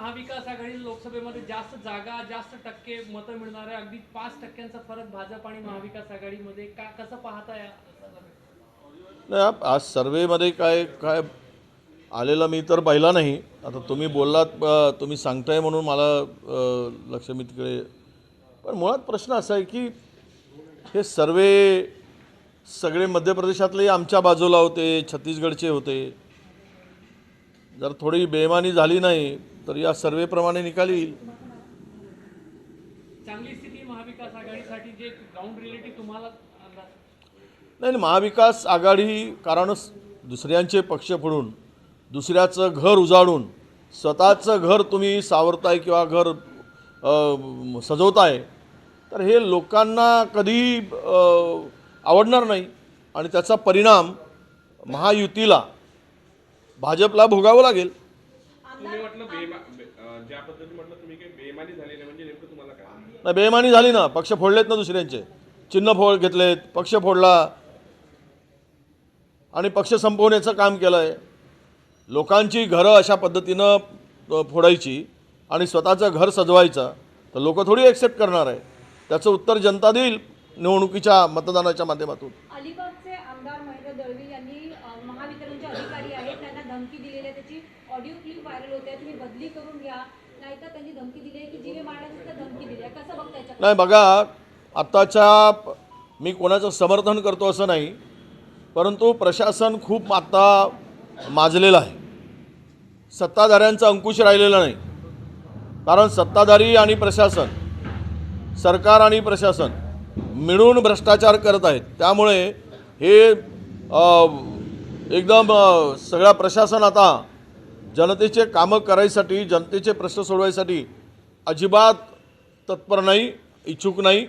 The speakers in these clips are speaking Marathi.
महाविकास आघाडी लोकसभेमध्ये जास्त जागा जास्त टक्के मतं मिळणार आहे अगदी पाच टक्क्यांचा फरक भाजप आणि महाविकास आघाडीमध्ये का कसं पाहताय नाही आज सर्वेमध्ये काय काय आलेला मी तर पाहिला नाही. आता तुम्ही बोललात तुम्ही सांगताय म्हणून मला लक्ष मी तिकडे पण मुळात प्रश्न असा आहे की हे सर्वे सगळे मध्य प्रदेशातले आमच्या बाजूला होते छत्तीसगडचे होते. जर थोडी बेमानी झाली नाही तर या सर्वेप्रमाणे निकाल येईल. चांगली स्थिती महाविकास आघाडीसाठी जे ग्राउंड रिलेटिव्ह तुम्हाला अंदाज नाही नाही, महाविकास आघाडी कारण दुसऱ्यांचे पक्ष फोडून दुसऱ्याचं घर उजाडून स्वतःचं घर तुम्ही सावरताय किंवा घर सजवताय तर हे लोकांना कधी आवडणार नाही. आणि त्याचा परिणाम महायुतीला भाजपला भोगावं लागेल. तुम्ही म्हटलं बेमा बे- अं, ज्या पद्धतीने म्हटलं तुम्ही काही बेमानी झाली नाही म्हणजे नेमकं तुम्हाला काय नाही बेमानी झाली ना पक्ष फोडलेत ना दुसऱ्यांचे. चिन्ह फोड घेतलेत पक्ष फोडला. आणि पक्ष संपवण्याचं काम केलं आहे लोकांची घरं अशा पद्धतीनं अ, फोडायची आणि स्वतःचं घर सजवायचं तर लोक थोडी ॲक्सेप्ट करणार आहे. त्याचं उत्तर जनता देईल निवडणुकीच्या मतदानाच्या माध्यमातून. अलिबागचे आमदार महेंद्र दळवी यांनी अ, महावितरणचे अधिकारी आहेत त्यांना धमकी दिलेली आहे त्याची ऑडिओ क्लिप व्हायरल होते तुम्ही बदली करून घ्या. नाहीतर त्यांनी धमकी दिली की जीवे मारण्याची तर धमकी दिली आहे. कसं बघताय नाही बघा आत्ताच्या मी कोणाचं समर्थन करतो असं नाही परंतु प्रशासन खूप आत्ता माजलेलं आहे. सत्ताधाऱ्यांचा अंकुश राहिलेला नाही. कारण सत्ताधारी आणि प्रशासन सरकार आणि प्रशासन मिळून भ्रष्टाचार करत आहेत. त्यामुळे हे एकदम सगळा प्रशासन आता जनतेचे कामं करायसाठी जनतेचे प्रश्न सोडवायसाठी अजिबात तत्पर नाही इच्छुक नाही.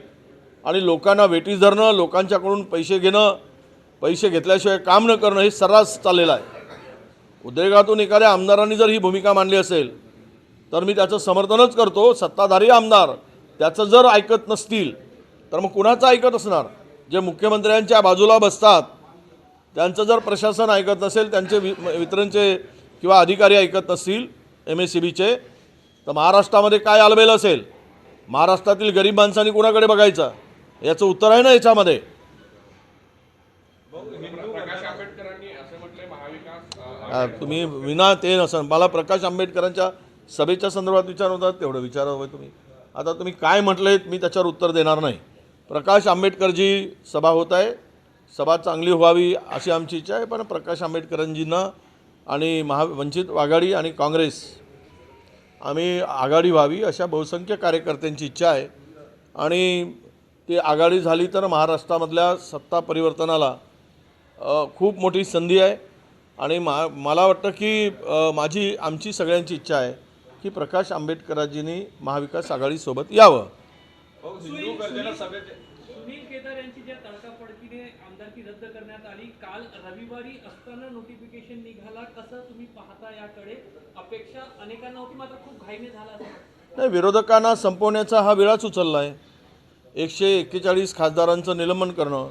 आणि लोकांना वेटीस धरणं लोकांच्याकडून पैसे घेणं पैसे घेतल्याशिवाय काम न करणं हे सर्रास चाललेलं आहे. उद्रेकातून एखाद्या आमदारांनी जर ही भूमिका मांडली असेल तर मी त्याचं समर्थनच करतो. सत्ताधारी आमदार त्याचं जर ऐकत नसतील तर मग कुणाचं ऐकत असणार? जे मुख्यमंत्र्यांच्या बाजूला बसतात त्यांचं जर प्रशासन ऐकत नसेल त्यांचे वि वितरणचे किंवा अधिकारी ऐकत नसतील एम एस सी बीचे तर महाराष्ट्रामध्ये काय आलबेल असेल? महाराष्ट्रातील गरीब माणसांनी कुणाकडे बघायचं? याचं उत्तर आहे ना याच्यामध्ये. तुम्ही विना ते नसन. मला प्रकाश आंबेडकरांच्या सभेच्या संदर्भात विचार होतात तेवढं विचारा हवं तुम्ही. आता तुम्ही काय म्हटलेत मी त्याच्यावर उत्तर देणार नाही. प्रकाश आंबेडकरजी सभा होत आहे. सभा चांगली व्हावी अशी आमची इच्छा आहे पण प्रकाश आंबेडकरांजींना आणि महा वंचित आघाडी आणि काँग्रेस. आम्ही आघाडी व्हावी अशा बहुसंख्य कार्यकर्त्यांची इच्छा आहे. आणि ती आघाडी झाली तर महाराष्ट्रामधल्या सत्ता परिवर्तनाला खूप मोठी संधी आहे. आणि मा मला वाटतं की माझी आमची सगळ्यांची इच्छा आहे की प्रकाश आंबेडकरांजींनी महाविकास आघाडीसोबत यावं. सुनील केदार यांची ज्या तडकाफडकीने आमदारकी रद्द करण्यात आली काल रविवारी असताना नोटिफिकेशन निघाला कसं तुम्ही पाहता याकडे अपेक्षा अनेकांना होती मात्र खूप घाईने झाला. नाही विरोधकांना संपवण्याचा हा वेळाच उचलला आहे एकशे एक्केचाळीस खासदारांचं निलंबन करणं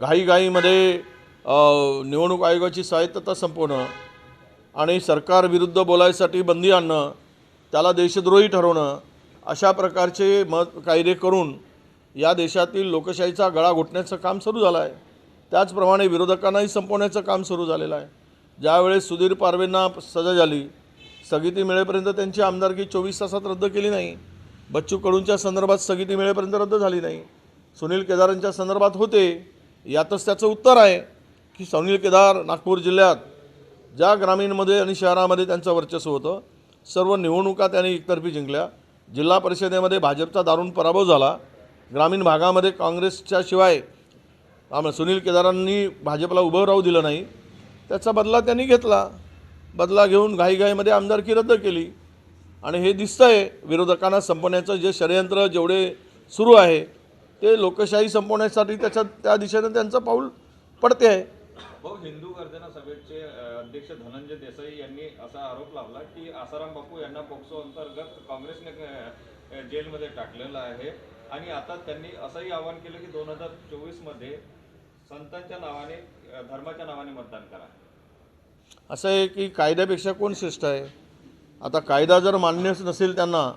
घाईघाईमध्ये निवडणूक आयोगाची स्वायत्तता संपवणं आणि सरकारविरुद्ध बोलायसाठी बंदी आणणं त्याला देशद्रोही ठरवणं अशा प्रकारचे मत कायदे करून या देशातील लोकशाहीचा गळा घोटण्याचं काम सुरू झालं आहे त्याचप्रमाणे विरोधकांनाही संपवण्याचं काम सुरू झालेलं आहे. ज्यावेळेस सुधीर पारवेंना सजा झाली स्थगिती मिळेपर्यंत त्यांची आमदारकी चोवीस तासात रद्द केली नाही. बच्चू कडूंच्या संदर्भात स्थगिती मिळेपर्यंत रद्द झाली नाही. सुनील केदारांच्या संदर्भात होते यातच त्याचं उत्तर आहे की सुनील केदार नागपूर जिल्ह्यात ज्या ग्रामीणमध्ये आणि शहरामध्ये त्यांचं वर्चस्व होतं सर्व निवडणुका त्यांनी एकतर्फी जिंकल्या. जिल्हा परिषदेमध्ये भाजपचा दारुण पराभव झाला. ग्रामीण भागामध्ये काँग्रेसच्या शिवाय आम सुनील केदारांनी भाजपला उभं राहू दिलं नाही. त्याचा बदला त्यांनी घेतला. बदला घेऊन घाईघाईमध्ये आमदारकी रद्द केली. आणि हे दिसतं आहे विरोधकांना संपवण्याचं जे षडयंत्र जेवढे सुरू आहे ते लोकशाही संपवण्यासाठी त्याच्या त्या दिशेनं त्यांचं पाऊल पडते आहे भाऊ हिंदू गर्जना सभेचे अध्यक्ष धनंजय देसाई यांनी असा आरोप लावला की आसाराम बापू यांना पोक्सो अंतर्गत काँग्रेसने जेलमध्ये टाकलेलं आहे. आणि आता त्यांनी असंही आवाहन केलं की दोन हजार चोवीसमध्ये संतांच्या नावाने धर्माच्या नावाने मतदान करा. असं आहे की कायद्यापेक्षा कोण श्रेष्ठ आहे? आता कायदा जर मान्यच नसेल त्यांना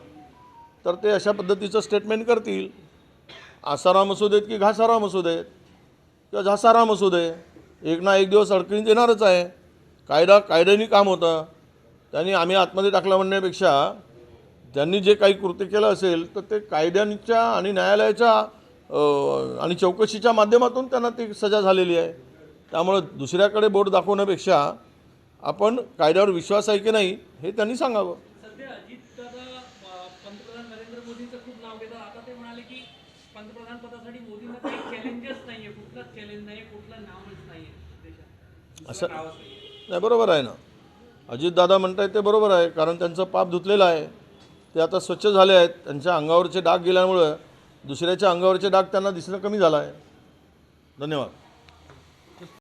तर ते अशा पद्धतीचं स्टेटमेंट करतील. आसाराम असू देत की घासाराम असू देत किंवा झासाराम असू दे. एक ना एक दिवस अडकणीत येणारच आहे. कायदा कायद्याने काम होतं. त्यांनी आम्ही आतमध्ये टाकलं म्हणण्यापेक्षा त्यांनी जे काही कृत्य केलं असेल तर ते कायद्यांच्या आणि न्यायालयाच्या आणि चौकशीच्या माध्यमातून त्यांना ती सजा झालेली आहे. त्यामुळं दुसऱ्याकडे बोट दाखवण्यापेक्षा आपण कायद्यावर विश्वास आहे की नाही हे त्यांनी सांगावं. सध्या अजित दादा पंतप्रधान नरेंद्र मोदींचं खूप नाव घेतात. आता ते म्हणाले की पंतप्रधान पदासाठी मोदींना काही चॅलेंजच नाहीये कुठलाच चॅलेंज नाही कुठलं नावच नाहीये असं नाही बरोबर आहे ना. अजितदादा म्हणतायत ते बरोबर आहे कारण त्यांचं पाप धुतलेलं आहे. ते आता स्वच्छ झाले आहेत. त्यांच्या अंगावरचे डाग गेल्यामुळं दुसऱ्याच्या अंगावरचे डाग त्यांना दिसणं कमी झालं आहे धन्यवाद.